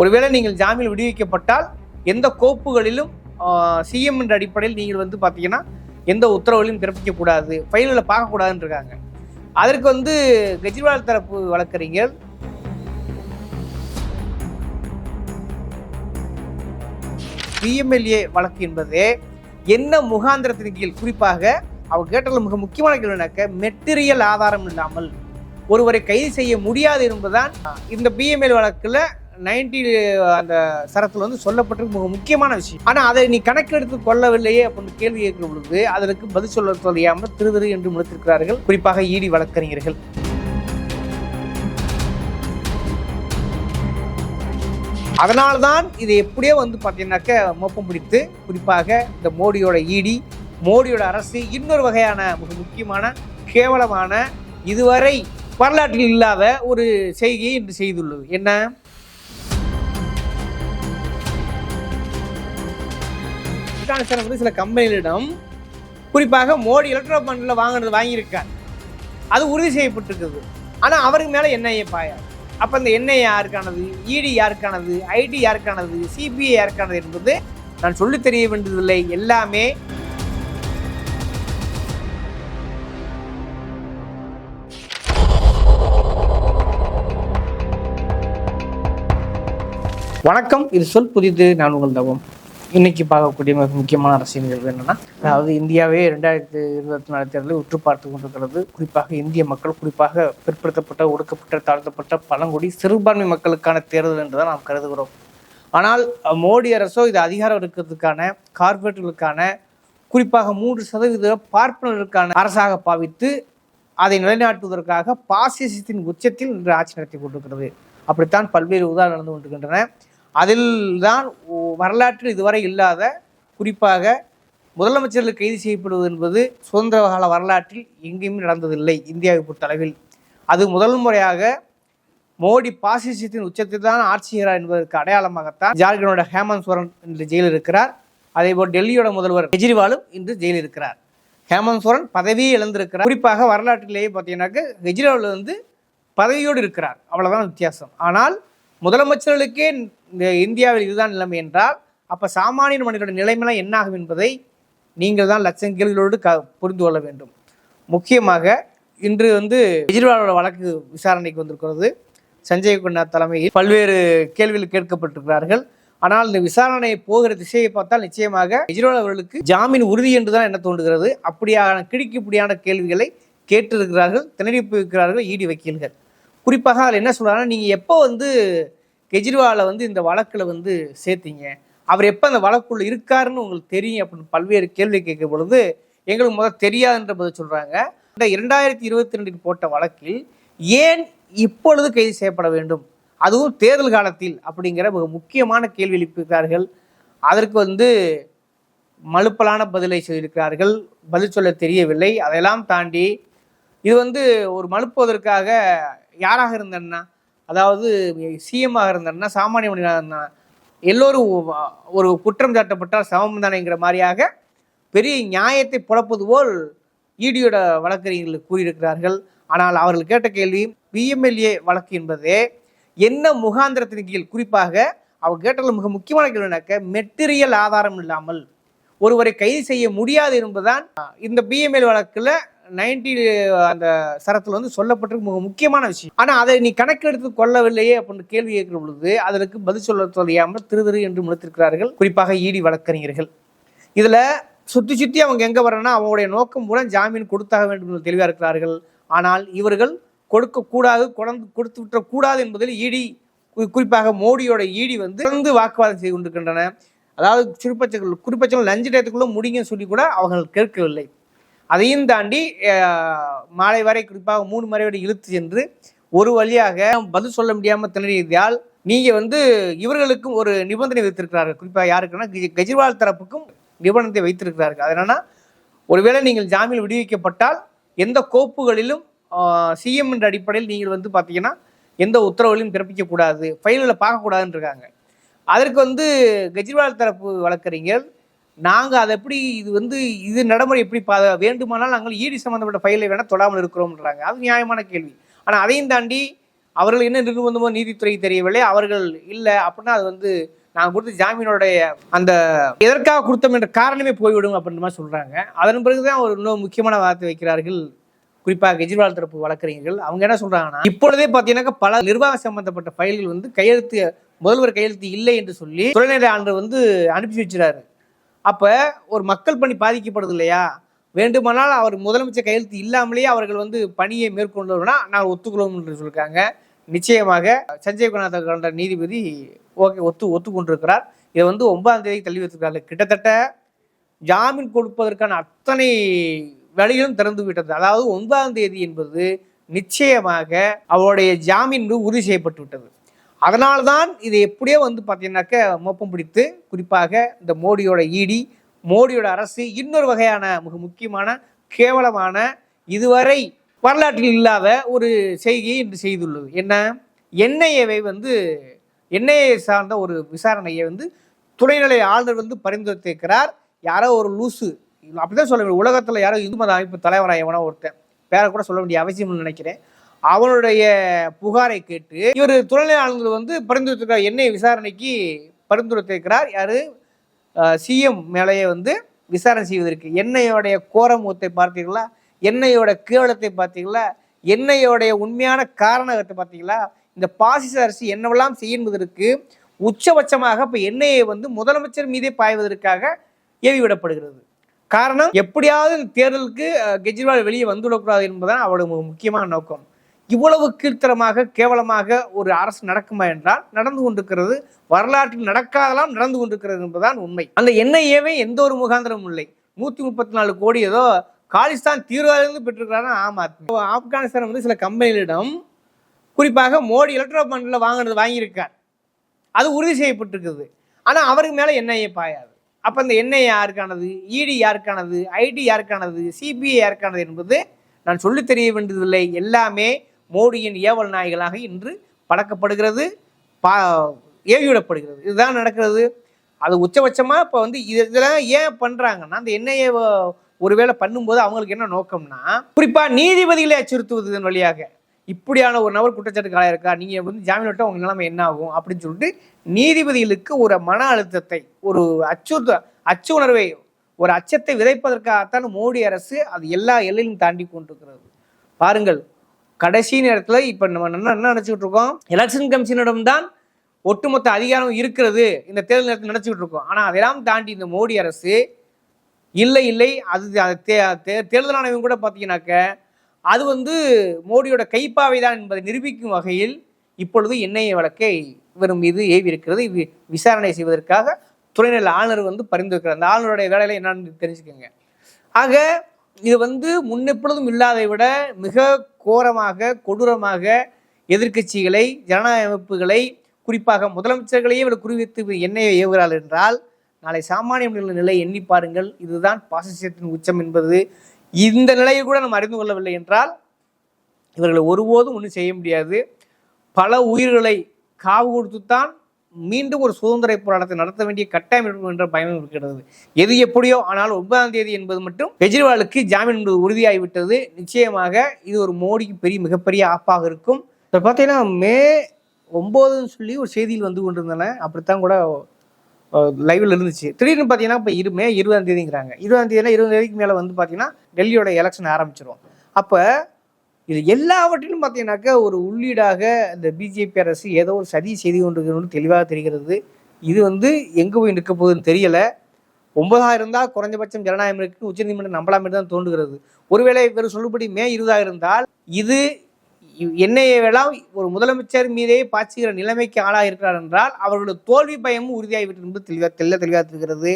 ஒருவேளை நீங்கள் ஜாமீன் விடுவிக்கப்பட்டால் எந்த கோப்புகளிலும் சிஎம் என்ற அடிப்படையில் நீங்கள் வந்து பார்த்தீங்கன்னா எந்த உத்தரவுகளையும் பிறப்பிக்கக்கூடாது ஃபைல்களை பார்க்கக்கூடாதுன்னு இருக்காங்க அதற்கு வந்து கெஜ்ரிவால் தரப்பு வழக்கறிஞர் பிஎம்எல்ஏ வழக்கு என்பது என்ன முகாந்திரத்தின் கீழ்? குறிப்பாக அவர் கேட்டதில் மிக முக்கியமான கேள்வினாக்க மெட்டீரியல் ஆதாரம் இல்லாமல் ஒருவரை கைது செய்ய முடியாது என்பதுதான் இந்த பிஎம்எல் வழக்கில் நைன்டி அந்த சரத்தில் வந்து சொல்லப்பட்டிருக்கு மிக முக்கியமான விஷயம். ஆனால் அதை நீ கணக்கெடுத்து கொள்ளவில்லையே அப்படின்னு கேள்வி கேட்கிற பொழுது அதற்கு பதில் சொல்ல தெரியாமல் திரு திரு என்று முடித்திருக்கிறார்கள் குறிப்பாக ஈடி வழக்கறிஞர்கள். அதனால்தான் இதை எப்படியோ வந்து பார்த்தீங்கன்னாக்க மோப்பம் பிடித்து குறிப்பாக இந்த மோடியோட ஈடி மோடியோட அரசு இன்னொரு வகையான மிக முக்கியமான கேவலமான இதுவரை வரலாற்றில் இல்லாத ஒரு செய்தியை இன்று செய்துள்ளது. என்ன? ஆப்கானிஸ்தான் வந்து சில கம்பெனிகளிடம் குறிப்பாக மோடி எலக்ட்ரோ பண்டில் வாங்கினது வாங்கியிருக்கார். அது உறுதி செய்யப்பட்டிருக்குது ஆனால் அவருக்கு மேலே என்ஐஏ பாயார் அப்போ இந்த என்ஐஏ யாருக்கானது? இடி யாருக்கானது? ஐடி யாருக்கானது? சிபிஐ யாருக்கானது என்பது நான் சொல்லித் தெரிய வேண்டியதில்லை. எல்லாமே வணக்கம். இது சொல் புதிது. நான் உங்கள் தவம். இன்னைக்கு பார்க்கக்கூடிய மிக முக்கியமான அரசியல் நிகழ்வு என்னன்னா அதாவது இந்தியாவே ரெண்டாயிரத்தி இருபத்தி நாலு தேர்தலில் உற்று பார்த்து கொண்டிருக்கிறது. குறிப்பாக இந்திய மக்கள் குறிப்பாக பிற்படுத்தப்பட்ட ஒடுக்கப்பட்ட தாழ்த்தப்பட்ட பழங்குடி சிறுபான்மை மக்களுக்கான தேர்தல் என்றுதான் நாம் கருதுகிறோம். ஆனால் மோடி அரசோ இது அதிகாரம் இருக்கிறதுக்கான கார்பரேட்டுகளுக்கான குறிப்பாக மூன்று சதவீத பார்ப்பனர்களுக்கான அரசாக பாவித்து அதை நிலைநாட்டுவதற்காக பாசிசத்தின் உச்சத்தில் இன்று ஆட்சி நடத்தி கொண்டிருக்கிறது. அப்படித்தான் பல்வேறு உதாரணம் நடந்து கொண்டிருக்கின்றன. அதில் தான் வரலாற்றில் இதுவரை இல்லாத குறிப்பாக முதலமைச்சர்கள் கைது செய்யப்படுவது என்பது சுதந்திர கால வரலாற்றில் எங்கேயுமே நடந்ததில்லை இந்தியாவை பொறுத்தளவில். அது முதல் முறையாக மோடி பாசிசத்தின் உச்சத்தில் தான் ஆட்சி செய்கிறார் என்பதற்கு அடையாளமாகத்தான் ஜார்க்கண்டோட ஹேமந்த் சோரன் இன்று ஜெயிலில் இருக்கிறார். அதேபோல் டெல்லியோட முதல்வர் கெஜ்ரிவாலும் இன்று ஜெயிலில் இருக்கிறார். ஹேமந்த் சோரன் பதவியை இழந்திருக்கிறார். குறிப்பாக வரலாற்றிலேயே பார்த்தீங்கன்னாக்க கெஜ்ரிவால் வந்து பதவியோடு இருக்கிறார். அவ்வளோதான் வித்தியாசம். ஆனால் முதலமைச்சர்களுக்கே இந்த இந்தியாவில் இதுதான் நிலைமை என்றால் அப்போ சாமானிய மனிதனோட நிலைமைலாம் என்ன ஆகும் என்பதை நீங்கள் தான் லட்சம் கேள்விகளோடு க புரிந்து கொள்ள வேண்டும். முக்கியமாக இன்று வந்து கெஜ்ரிவாலோட வழக்கு விசாரணைக்கு வந்திருக்கிறது. சஞ்சய் குண்ணா தலைமையில் பல்வேறு கேள்விகள் கேட்கப்பட்டிருக்கிறார்கள். ஆனால் இந்த விசாரணை போகிற திசையை பார்த்தால் நிச்சயமாக கெஜ்ரிவால் அவர்களுக்கு ஜாமீன் உறுதி என்று தான் என்ன தோன்றுகிறது. அப்படியான கிடுக்கிப்படியான கேள்விகளை கேட்டிருக்கிறார்கள் திணறி இருக்கிறார்கள் ஈடி வக்கீல்கள். குறிப்பாக அதில் என்ன சொல்கிறாங்கன்னா நீங்கள் எப்போ வந்து கெஜ்ரிவாலை வந்து இந்த வழக்கில் வந்து சேர்த்தீங்க. அவர் எப்போ அந்த வழக்குள்ள இருக்காருன்னு உங்களுக்கு தெரியும் அப்படின்னு பல்வேறு கேள்வி கேட்கும் பொழுது எங்களுக்கு முதல் தெரியாதுன்ற பதில் சொல்கிறாங்க இந்த இரண்டாயிரத்தி இருபத்தி ரெண்டில் போட்ட வழக்கில் ஏன் இப்பொழுது கைது செய்யப்பட வேண்டும்? அதுவும் தேர்தல் காலத்தில் அப்படிங்கிற மிக முக்கியமான கேள்வி எழுப்பியிருக்கிறார்கள். அதற்கு வந்து மலுப்பலான பதிலை சொல்லியிருக்கிறார்கள். பதில் சொல்ல தெரியவில்லை. அதையெல்லாம் தாண்டி இது வந்து ஒரு மலுப்புவதற்காக யாராக இருந்தன்னா அதாவது சிஎம்மாக இருந்தன்னா சாமானிய மனிதனாக இருந்தா எல்லோரும் ஒரு குற்றம் சாட்டப்பட்டால் சமம் தானேங்கிற மாதிரியாக பெரிய நியாயத்தை புலப்பது போல் ஈடியோட வழக்கறிஞர்கள் கூறியிருக்கிறார்கள். ஆனால் அவர்கள் கேட்ட கேள்வி பிஎம்எல்ஏ வழக்கு என்பது என்ன முகாந்திரத்தின் கீழ்? குறிப்பாக அவர் கேட்டதில் மிக முக்கியமான கேள்வினாக்க மெட்டீரியல் ஆதாரம் இல்லாமல் ஒருவரை கைது செய்ய முடியாது என்பதுதான் இந்த பிஎம்எல் வழக்கில் நைன்டி அந்த சரத்தில் வந்து சொல்லப்பட்டிருக்கு மிக முக்கியமான விஷயம். ஆனால் அதை நீ கணக்கெடுத்து கொள்ளவில்லையே அப்படின்னு கேள்வி கேட்கிற பொழுது அதற்கு பதில் சொல்ல தெரியாமல் திரு திரு என்று முடித்திருக்கிறார்கள் குறிப்பாக ஈடி வழக்கறிஞர்கள். இதில் சுற்றி சுற்றி அவங்க எங்கே வரணும்னா அவங்களுடைய நோக்கம் மூலம் ஜாமீன் கொடுத்தாக வேண்டும் என்று தெளிவாக இருக்கிறார்கள். ஆனால் இவர்கள் கொடுக்கக்கூடாது கொடந்து கொடுத்து விட்டக்கூடாது என்பதில் ஈடி குறிப்பாக மோடியோட ஈடி வந்து தொடர்ந்து வாக்குவாதம் செய்து கொண்டிருக்கின்றன. அதாவது சிறுபச்சைகள் குறிப்பச்சங்கள் லஞ்ச டயத்துக்குள்ளே முடிங்கன்னு சொல்லி கூட அவர்கள் கேட்கவில்லை. அதையும் தாண்டி மாலை வரை குறிப்பாக மூணு மறை வரை இழுத்து சென்று ஒரு வழியாக பதில் சொல்ல முடியாமல் திணறியதால் நீங்கள் வந்து இவர்களுக்கும் ஒரு நிபந்தனை வைத்திருக்கிறார்கள் குறிப்பாக யாருக்குன்னா கெஜ்- கெஜ்ரிவால் தரப்புக்கும் நிபந்தனை வைத்திருக்கிறார்கள். அது என்னன்னா ஒருவேளை நீங்கள் ஜாமீன் விடுவிக்கப்பட்டால் எந்த கோப்புகளிலும் சிஎம் என்ற அடிப்படையில் நீங்கள் வந்து பார்த்தீங்கன்னா எந்த உத்தரவுகளையும் பிறப்பிக்கக்கூடாது ஃபைல்களை பார்க்கக்கூடாதுன்னு இருக்காங்க. அதற்கு வந்து கெஜ்ரிவால் தரப்பு வழக்கறிஞர் நாங்கள் அதை எப்படி இது வந்து இது நடைமுறை எப்படி பா வேண்டுமானால் நாங்கள் ஈடி சம்மந்தப்பட்ட ஃபைலை வேணால் தொடாமல் இருக்கிறோம்ன்றாங்க. அது நியாயமான கேள்வி. ஆனால் அதையும் தாண்டி அவர்கள் என்ன நிர்பந்தமோ நீதித்துறை தெரியவில்லை. அவர்கள் இல்லை அப்படின்னா அது வந்து நாங்கள் கொடுத்த ஜாமீனுடைய அந்த எதற்காக கொடுத்தோம் என்ற காரணமே போய்விடும் அப்படின்ற மாதிரி சொல்றாங்க. அதன் பிறகுதான் ஒரு இன்னும் முக்கியமான வார்த்தை வைக்கிறார்கள். குறிப்பாக கெஜ்ரிவால் தரப்பு வழக்கறிஞர்கள். அவங்க என்ன சொல்றாங்கன்னா இப்பொழுதே பார்த்தீங்கன்னாக்கா பல நிர்வாக சம்பந்தப்பட்ட ஃபைல்கள் வந்து கையெழுத்து முதல்வர் கையெழுத்து இல்லை என்று சொல்லி துணைநிலை ஆண்டு வந்து அனுப்பி வச்சுறாரு. அப்போ ஒரு மக்கள் பணி பாதிக்கப்படுது இல்லையா? வேண்டுமானால் அவர் முதலமைச்சர் கையெழுத்து இல்லாமலேயே அவர்கள் வந்து பணியை மேற்கொண்டோம்னா நாங்கள் ஒத்துக்கிறோம் என்று சொல்லியிருக்காங்க. நிச்சயமாக சஞ்சய் குணாத்த கண்ட நீதிபதி ஓகே ஒத்து ஒத்துக்கொண்டிருக்கிறார். இதை வந்து ஒன்பதாம் தேதி தள்ளி வச்சிருக்காரு கிட்டத்தட்ட ஜாமீன் கொடுப்பதற்கான அத்தனை வழிகளும் திறந்து விட்டது. அதாவது ஒன்பதாம் தேதி என்பது நிச்சயமாக அவருடைய ஜாமீன் உறுதி செய்யப்பட்டு விட்டது. அதனால்தான் இது எப்படியோ வந்து பார்த்தீங்கன்னாக்க மோப்பம் பிடித்து குறிப்பாக இந்த மோடியோட ஈடி மோடியோட அரசு இன்னொரு வகையான மிக முக்கியமான கேவலமான இதுவரை வரலாற்றில் இல்லாத ஒரு செய்தியை இன்று செய்துள்ளது. என்ன? என்ஐஏவை வந்து என்ஐஏ சார்ந்த ஒரு விசாரணையை வந்து துணைநிலை ஆளுநர் வந்து பரிந்துரைத்திருக்கிறார். யாரோ ஒரு லூசு அப்படிதான் சொல்ல வேண்டிய உலகத்தில் யாரோ இந்து மத அமைப்பு தலைவராக எவனோ ஒருத்தன். பேரை கூட சொல்ல வேண்டிய அவசியம்னு நினைக்கிறேன். அவனுடைய புகாரை கேட்டு இவர் துணைநிலை ஆளுநர் வந்து பரிந்துரைத்திருக்கிறார். எண்ணெய் விசாரணைக்கு பரிந்துரைத்திருக்கிறார். யாரு? சிஎம் மேலேயே வந்து விசாரணை செய்வதற்கு. எண்ணெயோடைய கோரமுகத்தை பார்த்தீங்களா எண்ணெயோட கேவலத்தை பார்த்தீங்களா எண்ணெயோடைய உண்மையான காரணத்தை பார்த்தீங்களா இந்த பாசிச அரசு என்னவெல்லாம் செய்யும்பதற்கு உச்சபட்சமாக இப்போ எண்ணெயை வந்து முதலமைச்சர் மீதே பாய்வதற்காக ஏவி விடப்படுகிறது காரணம் எப்படியாவது இந்த தேர்தலுக்கு கெஜ்ரிவால் வெளியே வந்துவிடக்கூடாது என்பதுதான் அவருடைய முக்கியமான நோக்கம். இவ்வளவு கீழ்த்தரமாக கேவலமாக ஒரு அரசு நடக்குமா என்றால் நடந்து கொண்டிருக்கிறது. வரலாற்றில் நடக்காதெல்லாம் நடந்து கொண்டிருக்கிறது என்பதுதான் உண்மை. அந்த என்ஐஏவே எந்த ஒரு முகாந்திரமும் இல்லை. நூற்றி முப்பத்தி நாலு கோடி ஏதோ காலிஸ்தான் தீர்வாயிலிருந்து பெற்றிருக்கிறாரா ஆம் ஆத்மி. ஆப்கானிஸ்தான் வந்து சில கம்பெனிகளிடம் குறிப்பாக மோடி எலக்ட்ரோ பண்டில் வாங்கினது வாங்கியிருக்கார். அது உறுதி செய்யப்பட்டிருக்குது. ஆனால் அவருக்கு மேலே என்ஐஏ பாயாது. அப்போ இந்த என்ஐஏ யாருக்கானது? இடி யாருக்கானது? ஐடி யாருக்கானது? சிபிஐ யாருக்கானது என்பது நான் சொல்லித் தெரிய வேண்டியதில்லை. எல்லாமே மோடியின் ஏவல் நாய்களாக இன்று பழக்கப்படுகிறது பா ஏவிவிடப்படுகிறது. இதுதான் நடக்கிறது. அது உச்சபட்சமாக இப்போ வந்து இது இதெல்லாம் ஏன் பண்ணுறாங்கன்னா அந்த என்ஐஏ ஒருவேளை பண்ணும்போது அவங்களுக்கு என்ன நோக்கம்னா குறிப்பாக நீதிபதிகளை அச்சுறுத்துவதன் வழியாக இப்படியான ஒரு நபர் குற்றச்சாட்டு இருக்கா நீங்கள் வந்து ஜாமீன் விட்டால் உங்கள் நிலைமை என்ன ஆகும் அப்படின்னு சொல்லிட்டு நீதிபதிகளுக்கு ஒரு மன அழுத்தத்தை ஒரு அச்சுறுத்த அச்சு உணர்வை ஒரு அச்சத்தை விதைப்பதற்காகத்தான் மோடி அரசு அது எல்லா எல்லையும் தாண்டி கொண்டிருக்கிறது. பாருங்கள் கடைசி நேரத்தில் இப்போ நம்ம என்ன என்ன நினச்சிக்கிட்டு இருக்கோம் எலெக்ஷன் கமிஷனிடம் தான் ஒட்டுமொத்த அதிகாரம் இருக்கிறது இந்த தேர்தல் நேரத்தில் நினச்சிக்கிட்டு இருக்கோம் ஆனால் அதெல்லாம் தாண்டி இந்த மோடி அரசு இல்லை இல்லை. அது தே- தே- தேர்தல் ஆணையம் கூட பார்த்தீங்கன்னாக்க அது வந்து மோடியோட கைப்பாவை தான் என்பதை நிரூபிக்கும் வகையில் இப்பொழுது என்ஐஏ வழக்கை இவர் மீது ஏவி இருக்கிறது இது விசாரணை செய்வதற்காக துணைநிலை ஆளுநர் வந்து பரிந்துரைக்கிறார். அந்த ஆளுநருடைய வேலையில என்னன்னு தெரிஞ்சுக்கோங்க. ஆக இது வந்து முன்னெப்பொழுதும் இல்லாதை விட மிக கோரமாக கொடூரமாக எதிர்க்கட்சிகளை ஜனநாயக அமைப்புகளை குறிப்பாக முதலமைச்சர்களையே இவர் குறிவித்து எண்ணெயை ஏவுகிறாள் என்றால் நாளை சாமானிய நிலை எண்ணி பாருங்கள். இதுதான் பாசிசத்தின் உச்சம் என்பது. இந்த நிலையை கூட நம்ம அறிந்து கொள்ளவில்லை என்றால் இவர்களை ஒருபோதும் ஒன்றும் செய்ய முடியாது. பல உயிர்களை காவு கொடுத்துத்தான் மீண்டும் ஒரு சுதந்திர போராட்டத்தை நடத்த வேண்டிய கட்டாயம் இருக்கும் என்ற பயம் இருக்கிறது. எது எப்படியோ ஆனால் ஒன்பதாம் தேதி என்பது மட்டும் கெஜ்ரிவாலுக்கு ஜாமீன் என்பது உறுதியாகிவிட்டது. நிச்சயமாக இது ஒரு மோடிக்கு பெரிய மிகப்பெரிய ஆப்பாக இருக்கும். இப்போ பார்த்தீங்கன்னா மே ஒம்போதுன்னு சொல்லி ஒரு செய்தியில் வந்து கொண்டிருந்தன. அப்படித்தான் கூட லைவில் இருந்துச்சு. திடீர்னு பார்த்தீங்கன்னா இப்போ இரு மே இருபதாம் தேதிங்கிறாங்க. இருபதாம் தேதினா இருபது தேதிக்கு மேலே வந்து பார்த்தீங்கன்னா டெல்லியோட எலெக்ஷன் ஆரம்பிச்சிடும் அப்போ இது எல்லாவற்றிலும் பார்த்தீங்கன்னாக்கா ஒரு உள்ளீடாக இந்த பிஜேபி அரசு ஏதோ ஒரு சதி செய்து கொண்டிருக்கிறது தெளிவாக தெரிகிறது. இது வந்து எங்கே போய் நிற்க போகுதுன்னு தெரியலை. ஒன்பதாயிரம் இருந்தால் குறைஞ்சபட்சம் ஜனநாயகம் இருக்கு உச்சநீதிமன்றம் நம்பலாம் தான் தோன்றுகிறது. ஒருவேளை இவர் சொல்லுபடி மே இருபதாக இருந்தால் இது என்னைய வேளாம் ஒரு முதலமைச்சர் மீதே பாய்ச்சுகிற நிலைமைக்கு ஆளாக இருக்கிறார் என்றால் அவர்களோட தோல்வி பயமும் உறுதியாகிவிட்டது என்பது தெளிவாக தெல்ல தெளிவாக இருக்கிறது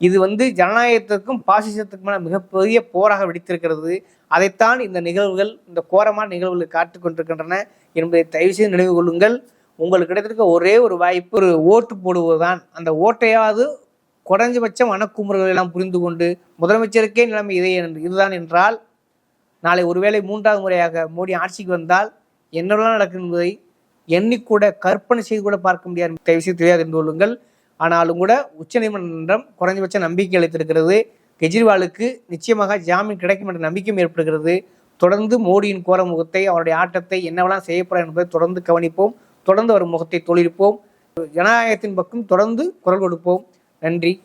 இது வந்து ஜனநாயகத்திற்கும் பாசிசத்துக்குமான மிகப்பெரிய போராக வெடித்திருக்கிறது. அதைத்தான் இந்த நிகழ்வுகள் இந்த கோரமான நிகழ்வுகள் காட்டு கொண்டிருக்கின்றன என்பதை தயவுசெய்து நினைவு கொள்ளுங்கள். உங்களுக்கு கிடைத்திருக்க ஒரே ஒரு வாய்ப்பு ஒரு ஓட்டு போடுவதுதான். அந்த ஓட்டையாவது குறைஞ்சபட்சம் அணக்குமுறைகள் எல்லாம் புரிந்து கொண்டு முதலமைச்சருக்கே நிலைமை இதே இதுதான் என்றால் நாளை ஒருவேளை மூன்றாவது முறையாக மோடி ஆட்சிக்கு வந்தால் என்னெல்லாம் நடக்கும் என்பதை எண்ணிக்கூட கற்பனை செய்து கூட பார்க்க முடியாது. தயவு செய்து தெரியாது என்று கொள்ளுங்கள். ஆனாலும் கூட உச்சநீதிமன்றம் குறைஞ்சபட்ச நம்பிக்கை அளித்திருக்கிறது. கெஜ்ரிவாலுக்கு நிச்சயமாக ஜாமீன் கிடைக்கும் என்ற நம்பிக்கையும் ஏற்படுகிறது. தொடர்ந்து மோடியின் கோர முகத்தை அவருடைய ஆட்டத்தை என்னவெல்லாம் செய்யப்படும் என்பதை தொடர்ந்து கவனிப்போம். தொடர்ந்து அவர் முகத்தை தொழிற்போம். ஜனநாயகத்தின் பக்கம் தொடர்ந்து குரல் கொடுப்போம். நன்றி.